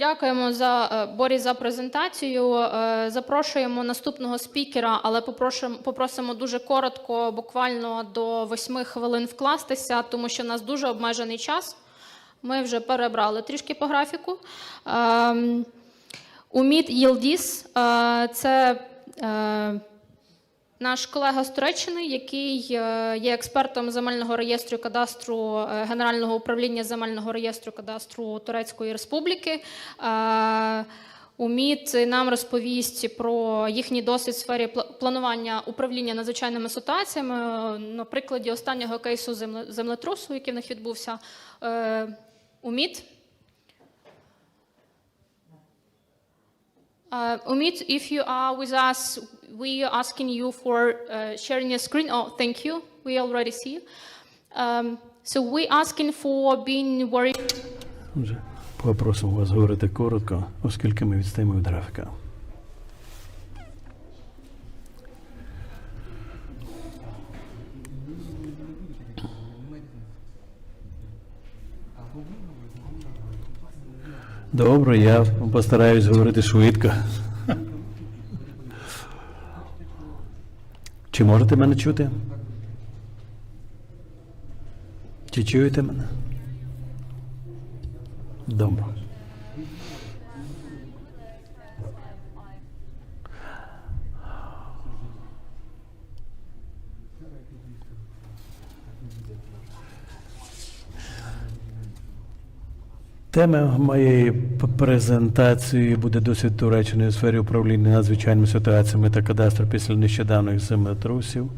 дякуємо за е, Борі за презентацію. Е, Запрошуємо наступного спікера, але попросимо, попросимо дуже коротко, буквально до восьми хвилин вкластися, тому що у нас дуже обмежений час. Ми вже перебрали трішки по графіку. Уміт Умід Єлдіс е, це наш колега з Туреччини, який е, є експертом земельного реєстру кадастру е, Генерального управління земельного реєстру кадастру Турецької Республіки. Е, Умід нам розповість про їхній досвід в сфері планування управління надзвичайними ситуаціями на прикладі останнього кейсу земле- землетрусу, який в них відбувся. Uh, Umit, if you are with us, we are asking you for uh, sharing your screen. Oh, thank you. We already see you. Um, so we asking for being very Отже, попросимо вас говорити коротко, оскільки ми відстаємо від графіка. Добре, я постараюсь говорити швидко. Чи можете мене чути? Чи чуєте мене? Добре. Тема моєї презентації буде досвід Туреччини у сфері управління надзвичайними ситуаціями та кадастру після нещодавних землетрусів.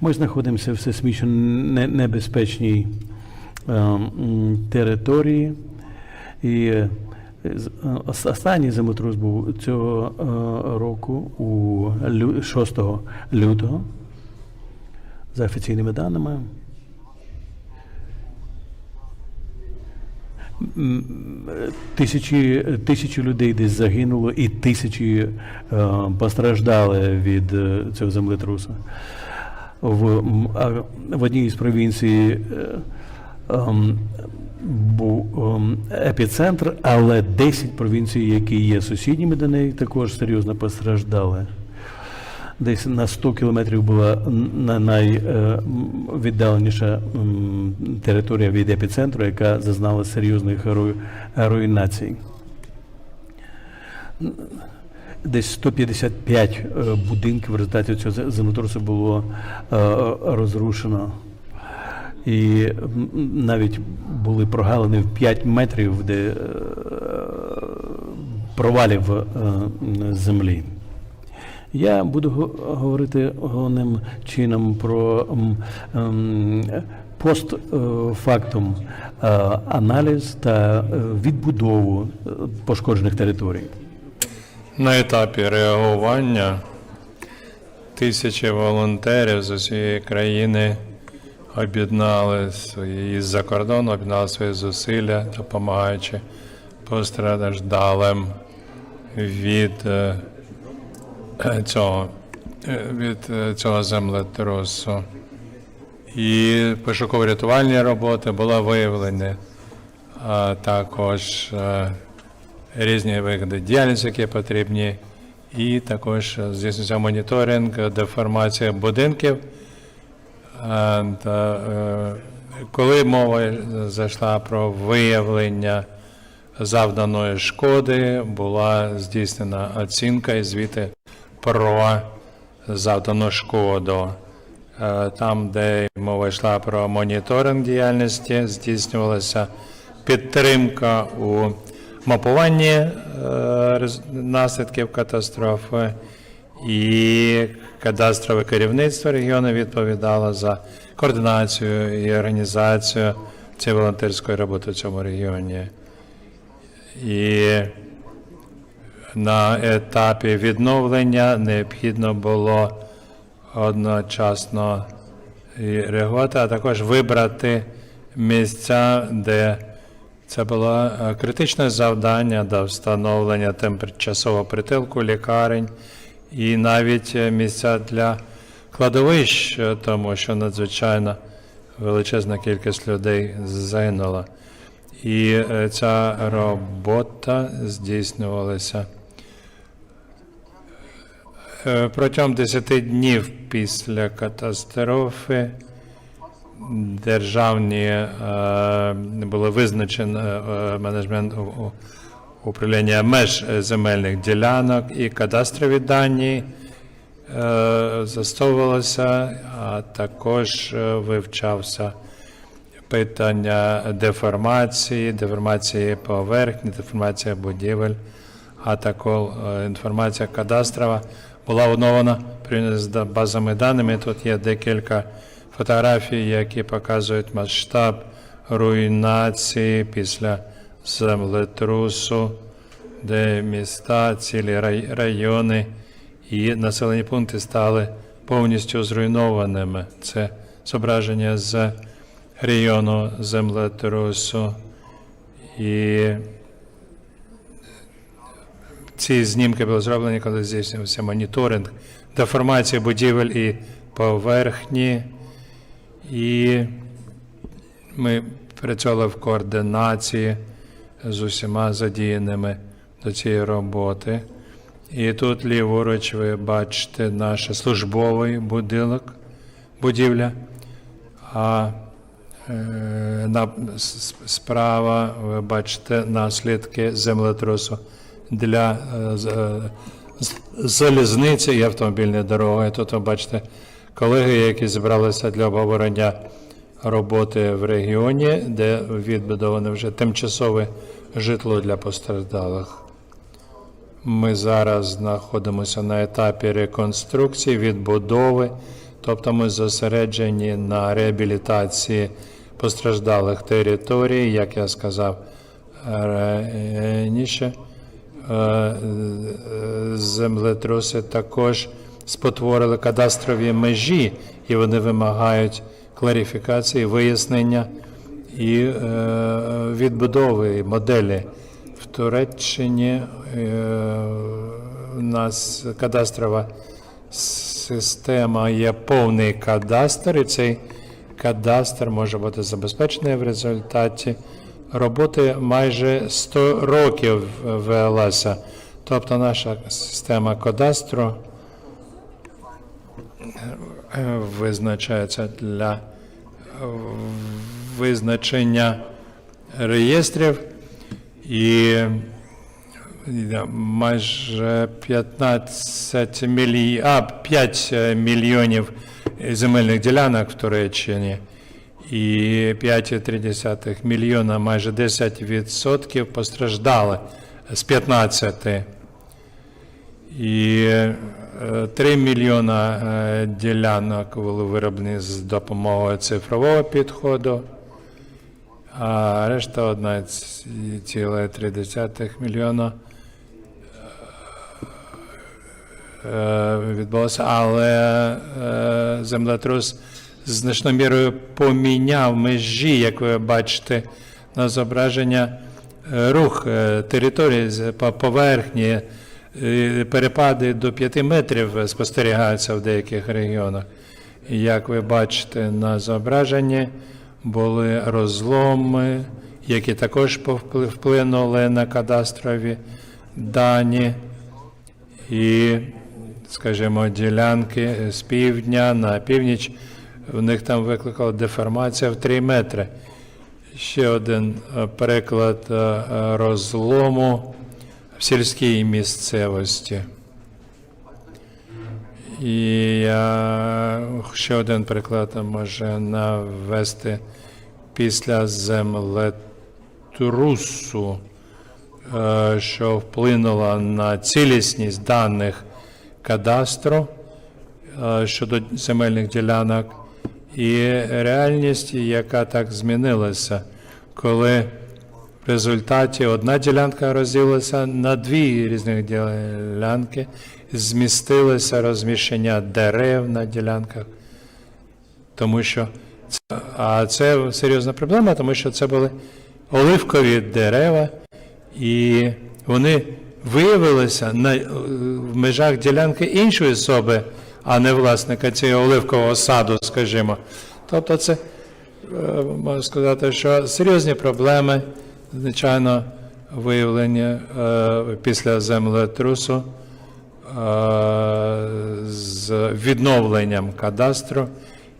Ми знаходимося в сейсмічно небезпечній е, території. І е, е, ос- останній землетрус був цього року у лю- 6 лютого, за офіційними даними. М, е, Тисячі, тисячі людей десь загинуло, і тисячі е, постраждали від е, цього землетрусу. В, в одній із провінцій е, ем, був ем, епіцентр, але 10 провінцій, які є сусідніми до неї, також серйозно постраждали. Десь на 100 кілометрів була найвіддаленіша територія від епіцентру, яка зазнала серйозних руйнацій. Десь 155 е, будинків в результаті цього зе- землетрусу було е, розрушено. І навіть були прогалини в 5 метрів, де е, провалів е, землі. Я буду го- говорити головним чином про ем, постфактум е, аналіз та е, відбудову е, пошкоджених територій. На етапі реагування тисячі волонтерів з усієї країни об'єднали свої з-за кордону, об'єднали свої зусилля, допомагаючи постраждалим від е, е, цього, е, від е, цього землетрусу. І пошуково-рятувальні роботи було виявлені, а також е, різні види діяльності, які потрібні, і також здійснюється моніторинг, деформація будинків. Е, Та, е, коли мова зайшла про виявлення завданої шкоди, була здійснена оцінка і звіти про завдану шкоду. Е, Там, де мова йшла про моніторинг діяльності, здійснювалася підтримка у мапуванні е, наслідків катастрофи, і кадастрове керівництво регіону відповідало за координацію і організацію цієї волонтерської роботи в цьому регіоні. І на етапі відновлення необхідно було одночасно і реагувати, а також вибрати місця, де це було е, критичне завдання до встановлення тимчасового притулку лікарень і навіть е, місця для кладовищ, е, тому що надзвичайно величезна кількість людей загинула. І ця робота здійснювалася протягом 10 днів після катастрофи. Державні е, було визначено е, менеджмент управління меж е, земельних ділянок і кадастрові дані е, застосовувалося, а також е, вивчався питання деформації, деформації поверхні, деформація будівель, а також е, інформація кадастрова була порівняно з базами даними. Тут є декілька фотографій, які показують масштаб руйнації після землетрусу, де міста, цілі рай- райони і населені пункти стали повністю зруйнованими. Це зображення з району землетрусу. І ці знімки були зроблені, коли здійснювався моніторинг деформації будівель і поверхні. І ми працювали в координації з усіма задіяними до цієї роботи. І тут ліворуч ви бачите наш службовий будинок, будівля, а е, на, справа ви бачите наслідки землетрусу для е, е, залізниці і автомобільної дороги. Тут ви бачите колеги, які зібралися для обговорення роботи в регіоні, де відбудоване вже тимчасове житло для постраждалих. Ми зараз знаходимося на етапі реконструкції, відбудови, тобто ми зосереджені на реабілітації постраждалих територій, як я сказав раніше. Е, е, Землетруси також спотворили кадастрові межі, і вони вимагають кларифікації, вияснення і е, відбудови моделі. В Туреччині у нас кадастрова система є повний кадастр, і цей кадастр може бути забезпечений в результаті роботи майже 100 років велася. Тобто наша система кадастру е, визначається для визначення реєстрів і е, майже 15 мільйонів, а 5 мільйонів земельних ділянок в Туреччині і 5,3 мільйона, майже 10% постраждали з 15. І е, 3 мільйона е, ділянок були вироблені з допомогою цифрового підходу, а решта 1,3 мільйона е, відбулося, але е, землетрус значною мірою поміняв межі, як ви бачите на зображення, е, рух е, території з- по поверхні, е, перепади до 5 метрів спостерігаються в деяких регіонах. Як ви бачите на зображенні, були розломи, які також вплинули на кадастрові дані. І, скажімо, ділянки з півдня на північ, в них там викликала деформація в 3 метри. Ще один е, приклад е, е, розлому в сільській місцевості. І я ще один приклад може навести після землетрусу, що вплинула на цілісність даних кадастру щодо земельних ділянок, і реальність, яка так змінилася, коли в результаті одна ділянка розділилася на дві різних ділянки, змістилося розміщення дерев на ділянках, тому що а це серйозна проблема, тому що це були оливкові дерева, і вони виявилися на, в межах ділянки іншої особи, а не власника цього оливкового саду, скажімо. Тобто це, е, можна сказати, що серйозні проблеми звичайно, виявлення е, після землетрусу е, з відновленням кадастру.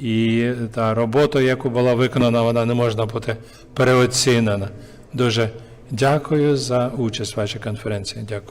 І та робота, яку була виконана, вона не можна бути переоцінена. Дуже дякую за участь в вашій конференції. Дякую.